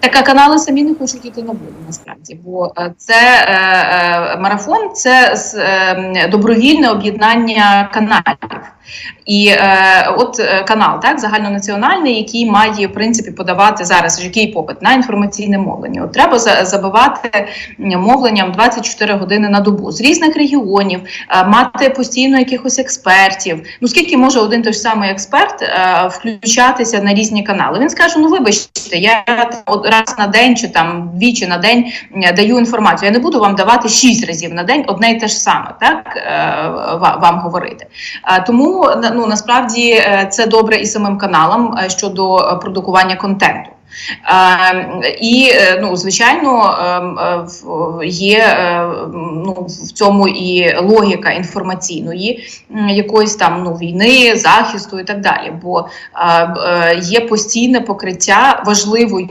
Так, а канали самі не хочуть йти на воду насправді, бо е, це е, е, марафон, це е, добровільне об'єднання каналів. І е, от е, канал, так, загальнонаціональний, який має в принципі подавати зараз який попит на інформаційне мовлення. От треба забивати мовленням 24 години на добу з різних регіонів, е, мати постійно якихось експертів. Ну скільки може один той ж самий експерт е, включатися на різні канали? Він скаже: ну вибачте, я раз на день чи там двічі на день даю інформацію. Я не буду вам давати шість разів на день одне й те ж саме, так е, вам говорити. Е, Тому на- ну насправді е, це добре і самим каналам е, щодо е, продукування контенту. І ну, звичайно, ем, є ну, в цьому і логіка інформаційної якоїсь там ну, війни, захисту і так далі. Бо є постійне покриття важливою